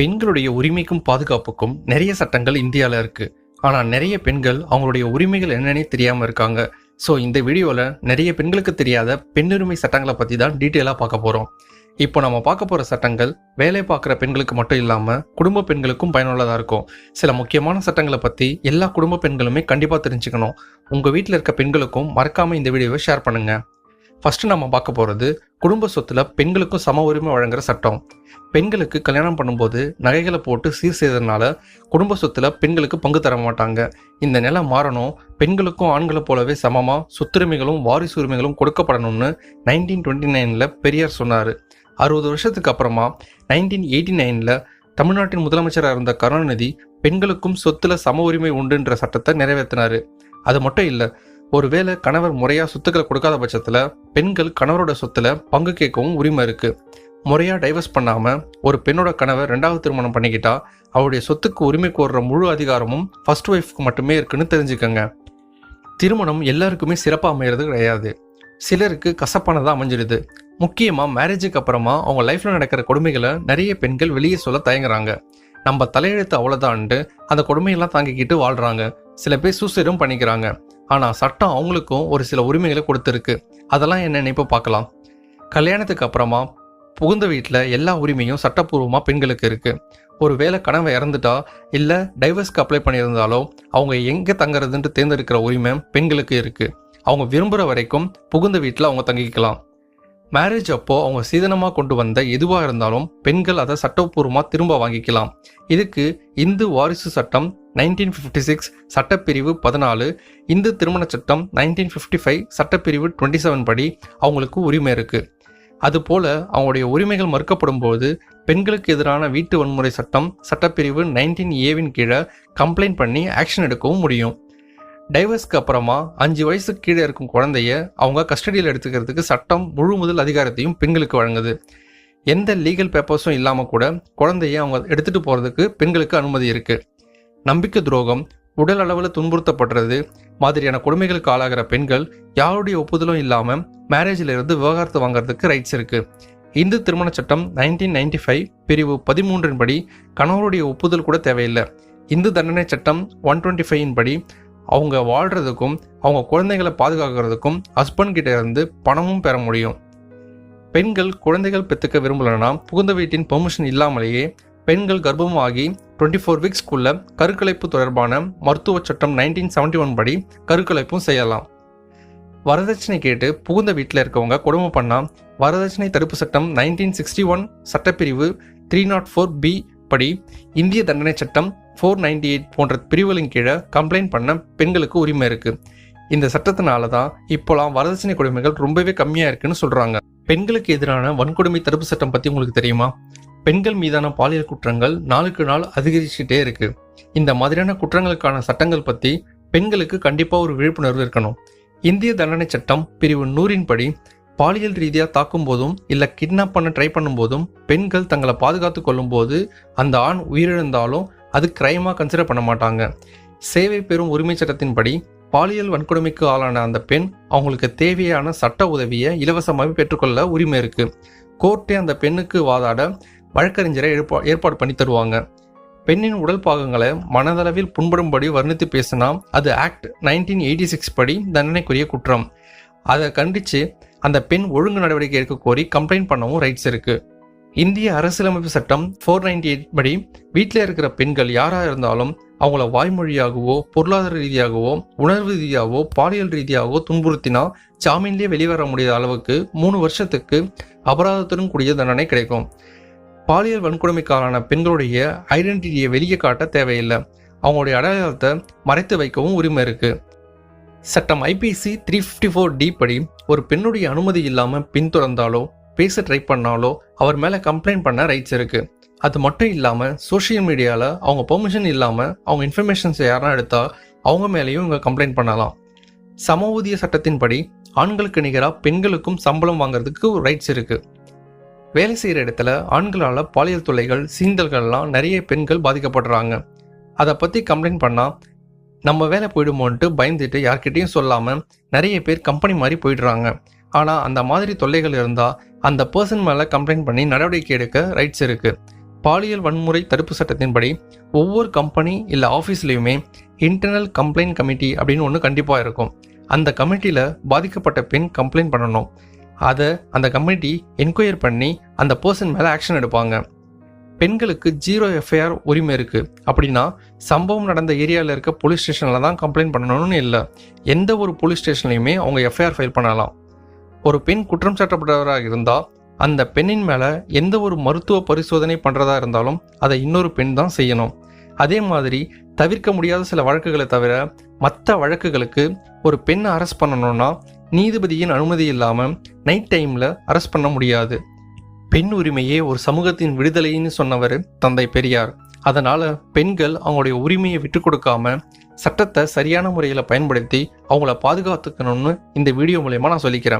பெண்களுடைய உரிமைக்கும் பாதுகாப்புக்கும் நிறைய சட்டங்கள் இந்தியாவில் இருக்குது ஆனால் நிறைய பெண்கள் அவங்களுடைய உரிமைகள் என்னன்னே தெரியாமல் இருக்காங்க. ஸோ இந்த வீடியோவில் நிறைய பெண்களுக்கு தெரியாத பெண்ணுரிமை சட்டங்களை பற்றி தான் டீட்டெயிலாக பார்க்க போகிறோம் இப்போ நம்ம பார்க்க போகிற சட்டங்கள் வேலை பார்க்குற பெண்களுக்கு மட்டும் இல்லாமல் குடும்ப பெண்களுக்கும் பயனுள்ளதாக இருக்கும். சில முக்கியமான சட்டங்களை பற்றி எல்லா குடும்ப பெண்களுமே கண்டிப்பாக தெரிஞ்சுக்கணும். உங்கள் வீட்டில் இருக்க பெண்களுக்கும் மறக்காமல் இந்த வீடியோவை ஷேர் பண்ணுங்கள் ஃபஸ்ட்டு நம்ம பார்க்க போகிறது குடும்ப சொத்துல பெண்களுக்கும் சம உரிமை வழங்குற சட்டம். பெண்களுக்கு கல்யாணம் பண்ணும்போது நகைகளை போட்டு சீர் செய்ததுனால குடும்ப சொத்துல பெண்களுக்கு பங்கு தர மாட்டாங்க. இந்த நிலை மாறணும். பெண்களுக்கும் ஆண்களை போலவே சமமாக சொத்துரிமைகளும் வாரிசு உரிமைகளும் கொடுக்கப்படணும்னு நைன்டீன் டுவெண்ட்டி நைனில் பெரியார் சொன்னார். அறுபது வருஷத்துக்கு அப்புறமா நைன்டீன் எயிட்டி நைனில் தமிழ்நாட்டின் முதலமைச்சராக இருந்த கருணாநிதி பெண்களுக்கும் சொத்துல சம உரிமை உண்டுன்ற சட்டத்தை நிறைவேற்றினார் அது மட்டும் இல்லை ஒருவேளை கணவர் முறையா சொத்துக்களை கொடுக்காத பட்சத்துல பெண்கள் கணவரோட சொத்துல பங்கு கேட்கவும் உரிமை இருக்கு. முறையா டைவர்ஸ் பண்ணாம ஒரு பெண்ணோட கணவர் ரெண்டாவது திருமணம் பண்ணிக்கிட்டா அவருடைய சொத்துக்கு உரிமை கோர்ற முழு அதிகாரமும் ஃபர்ஸ்ட் ஒய்ஃப்க்கு மட்டுமே இருக்குன்னு தெரிஞ்சுக்கங்க. திருமணம் எல்லாருக்குமே சிறப்பாக அமையிறது கிடையாது. சிலருக்கு கசப்பானதாக அமைஞ்சிடுது முக்கியமாக மேரேஜுக்கு அப்புறமா அவங்க லைஃப்பில் நடக்கிற கொடுமைகளை நிறைய பெண்கள் வெளியே சொல்ல தயங்குறாங்க. நம்ம தலையெழுத்து அவ்வளோதான்ட்டு அந்த கொடுமையெல்லாம் தாங்கிக்கிட்டு வாழ்கிறாங்க சில பேர் சூசைடும் பண்ணிக்கிறாங்க. ஆனால் சட்டம் அவங்களுக்கும் ஒரு சில உரிமைகளை கொடுத்துருக்கு. அதெல்லாம் என்னென்ன இப்போ பார்க்கலாம். கல்யாணத்துக்கு அப்புறமா புகுந்த வீட்டில் எல்லா உரிமையும் சட்டப்பூர்வமாக பெண்களுக்கு இருக்குது ஒரு வேளை கணவன் இறந்துட்டா இல்லை டைவர்ஸ்க்கு அப்ளை பண்ணியிருந்தாலோ அவங்க எங்கே தங்குறதுன்ட்டு தேர்ந்தெடுக்கிற உரிமை பெண்களுக்கு இருக்குது அவங்க விரும்புகிற வரைக்கும் புகுந்த வீட்டில் அவங்க தங்கிக்கலாம். மேரேஜ் அப்போது அவங்க சீதனமாக கொண்டு வந்த எதுவாக இருந்தாலும் பெண்கள் அதை சட்டப்பூர்வமாக திரும்ப வாங்கிக்கலாம். இதுக்கு இந்து வாரிசு சட்டம் நைன்டீன் ஃபிஃப்டி சிக்ஸ் சட்டப்பிரிவு பதினாலு இந்து திருமண சட்டம் நைன்டீன் ஃபிஃப்டி ஃபைவ் சட்டப்பிரிவு டுவெண்ட்டி செவன் படி அவங்களுக்கு உரிமை இருக்குது அதுபோல் அவங்களுடைய உரிமைகள் மறுக்கப்படும் போது பெண்களுக்கு எதிரான வீட்டு வன்முறை சட்டம் சட்டப்பிரிவு நைன்டீன் ஏவின் கீழே கம்ப்ளைண்ட் பண்ணி ஆக்ஷன் எடுக்கவும் முடியும். டைவர்ஸ்க்கு அப்புறமா அஞ்சு வயசுக்கு கீழே இருக்கும் குழந்தைய அவங்க கஸ்டடியில் எடுத்துக்கிறதுக்கு சட்டம் முழு முதல் அதிகாரத்தையும் பெண்களுக்கு வழங்குது. எந்த லீகல் பேப்பர்ஸும் இல்லாமல் கூட குழந்தைய அவங்க எடுத்துகிட்டு போகிறதுக்கு பெண்களுக்கு அனுமதி இருக்குது நம்பிக்கை துரோகம் உடல் அளவில் துன்புறுத்தப்படுறது மாதிரியான கொடுமைகளுக்கு ஆளாகிற பெண்கள் யாருடைய ஒப்புதலும் இல்லாமல் மேரேஜில் இருந்து விவகாரத்தை வாங்குறதுக்கு ரைட்ஸ் இருக்குது இந்து திருமண சட்டம் நைன்டீன் நைன்டி ஃபைவ் பிரிவு பதிமூன்றின் படி கணவருடைய ஒப்புதல் கூட தேவையில்லை. இந்து தண்டனை சட்டம் ஒன் டுவெண்ட்டி ஃபைவின் படி அவங்க வாழ்கிறதுக்கும் அவங்க குழந்தைகளை பாதுகாக்கிறதுக்கும் ஹஸ்பண்ட் கிட்ட இருந்து பணமும் பெற முடியும். பெண்கள் குழந்தைகள் பெற்றுக்க விரும்பலைன்னா புகுந்த வீட்டின் பெர்மிஷன் இல்லாமலேயே பெண்கள் கர்ப்பமாகி டுவெண்ட்டி ஃபோர் வீக்ஸ்க்குள்ள கருக்கலைப்பு தொடர்பான மருத்துவ சட்டம் நைன்டீன் செவன்டி ஒன் படி கருக்கலைப்பும் செய்யலாம். வரதட்சணை கேட்டு புகுந்த வீட்டில் இருக்கவங்க கொடுமை பண்ணால் வரதட்சணை தடுப்பு சட்டம் நைன்டீன் சிக்ஸ்டி ஒன் சட்டப்பிரிவு த்ரீ நாட் ஃபோர் பி படி இந்திய தண்டனை சட்டம் ஃபோர் நைன்டி எயிட் போன்ற பிரிவுகளின் கீழே கம்ப்ளைண்ட் பண்ண பெண்களுக்கு உரிமை இருக்குது இந்த சட்டத்தினால தான் இப்போலாம் வரதட்சணை கொடுமைகள் ரொம்பவே கம்மியாக இருக்குன்னு சொல்கிறாங்க பெண்களுக்கு எதிரான வன்கொடுமை தடுப்பு சட்டம் பற்றி உங்களுக்கு தெரியுமா? பெண்கள் மீதான பாலியல் குற்றங்கள் நாளுக்கு நாள் அதிகரிச்சுட்டே இருக்கு. இந்த மாதிரியான குற்றங்களுக்கான சட்டங்கள் பற்றி பெண்களுக்கு கண்டிப்பாக ஒரு விழிப்புணர்வு இருக்கணும். இந்திய தண்டனை சட்டம் பிரிவு நூறின் படி பாலியல் ரீதியாக தாக்கும் போதும் இல்லை கிட்னாப் பண்ண ட்ரை பண்ணும்போதும் பெண்கள் தங்களை பாதுகாத்து கொள்ளும் போது அந்த ஆண் உயிரிழந்தாலும் அது கிரைமாக கன்சிடர் பண்ண மாட்டாங்க. சேவை பெறும் உரிமை சட்டத்தின்படி பாலியல் வன்கொடுமைக்கு ஆளான அந்த பெண் அவங்களுக்கு தேவையான சட்ட உதவியை இலவசமாக பெற்றுக்கொள்ள உரிமை இருக்கு. கோர்ட்டே அந்த பெண்ணுக்கு வாதாட வழக்கறிஞரை ஏற்பா ஏற்பாடு பண்ணி தருவாங்க. பெண்ணின் உடல் பாகங்களை மனதளவில் புண்படும்படி வர்ணித்து பேசினா அது ஆக்ட் நைன்டீன் எயிட்டி சிக்ஸ் படி தண்டனைக்குரிய குற்றம். அதை கண்டித்து அந்த பெண் ஒழுங்கு நடவடிக்கை எடுக்க கோரி கம்ப்ளைண்ட் பண்ணவும் ரைட்ஸ் இருக்கு. இந்திய அரசியலமைப்பு சட்டம் ஃபோர் நைன்டி எயிட் படி வீட்டில் இருக்கிற பெண்கள் யாராக இருந்தாலும் அவங்கள வாய்மொழியாகவோ பொருளாதார ரீதியாகவோ உணர்வு ரீதியாகவோ பாலியல் ரீதியாகவோ துன்புறுத்தினா ஜாமீன்லேயே வெளிவர முடியாத அளவுக்கு மூணு வருஷத்துக்கு அபராதத்துடன் கூடிய தண்டனை கிடைக்கும். பாலியல் வன்கொடுமைக்காரான பெண்களுடைய ஐடென்டிட்டியை வெளியே காட்ட தேவையில்லை. அவங்களுடைய அடையாளத்தை மறைத்து வைக்கவும் உரிமை இருக்குது சட்டம் IPC three fifty four D படி ஒரு பெண்ணுடைய அனுமதி இல்லாமல் பின்தொடர்ந்தாலோ பேச ட்ரை பண்ணாலோ அவர் மேலே கம்ப்ளைண்ட் பண்ண ரைட்ஸ் இருக்குது அது மட்டும் இல்லாமல் சோஷியல் மீடியாவில் அவங்க பெர்மிஷன் இல்லாமல் அவங்க இன்ஃபர்மேஷன்ஸ் யாரெல்லாம் எடுத்தால் அவங்க மேலேயும் இவங்க கம்ப்ளைண்ட் பண்ணலாம். சம ஊதிய சட்டத்தின்படி ஆண்களுக்கு நிகராக பெண்களுக்கும் சம்பளம் வாங்குறதுக்கு ரைட்ஸ் இருக்குது வேலை செய்கிற இடத்துல ஆண்களால் பாலியல் தொல்லைகள் சீண்டல்கள்லாம் நிறைய பெண்கள் பாதிக்கப்படுறாங்க. அதை பற்றி கம்ப்ளைண்ட் பண்ணால் நம்ம வேலை போயிடுமோன்ட்டு பயந்துட்டு யார்கிட்டையும் சொல்லாமல் நிறைய பேர் கம்பெனி மாதிரி போயிடுறாங்க. ஆனால் அந்த மாதிரி தொல்லைகள் இருந்தால் அந்த பர்சன் மேலே கம்ப்ளைண்ட் பண்ணி நடவடிக்கை எடுக்க ரைட்ஸ் இருக்குது பாலியல் வன்முறை தடுப்பு சட்டத்தின்படி ஒவ்வொரு கம்பெனி இல்லை ஆஃபீஸ்லேயுமே இன்டர்னல் கம்ப்ளைண்ட் கமிட்டி அப்படின்னு ஒன்று கண்டிப்பாக இருக்கும். அந்த கமிட்டியில் பாதிக்கப்பட்ட பெண் கம்ப்ளைண்ட் பண்ணணும். அதை அந்த கமிட்டி என்கொயர் பண்ணி அந்த பர்சன் மேலே ஆக்ஷன் எடுப்பாங்க. பெண்களுக்கு ஜீரோ எஃப்ஐஆர் உரிமை இருக்குது அப்படின்னா சம்பவம் நடந்த ஏரியாவில் இருக்க போலீஸ் ஸ்டேஷனில் தான் கம்ப்ளைண்ட் பண்ணணும்னு இல்லை. எந்த ஒரு போலீஸ் ஸ்டேஷன்லையுமே அவங்க எஃப்ஐஆர் ஃபைல் பண்ணலாம். ஒரு பெண் குற்றம் சாட்டப்பட்டவராக இருந்தால் அந்த பெண்ணின் மேலே எந்த ஒரு மருத்துவ பரிசோதனை பண்ணுறதா இருந்தாலும் அதை இன்னொரு பெண் தான் செய்யணும். அதே மாதிரி தவிர்க்க முடியாத சில வழக்குகளை தவிர மற்ற வழக்குகளுக்கு ஒரு பெண்ணை அரெஸ்ட் பண்ணணும்னா நீதிபதியின் அனுமதி இல்லாமல் நைட் டைமில் அரெஸ்ட் பண்ண முடியாது. பெண் உரிமையே ஒரு சமூகத்தின் விடுதலைன்னு சொன்னவர் தந்தை பெரியார். அதனால் பெண்கள் அவங்களுடைய உரிமையை விட்டு கொடுக்காம சட்டத்தை சரியான முறையில் பயன்படுத்தி அவங்கள பாதுகாத்துக்கணும்னு இந்த வீடியோ மூலயமா நான் சொல்லிக்கிறேன்.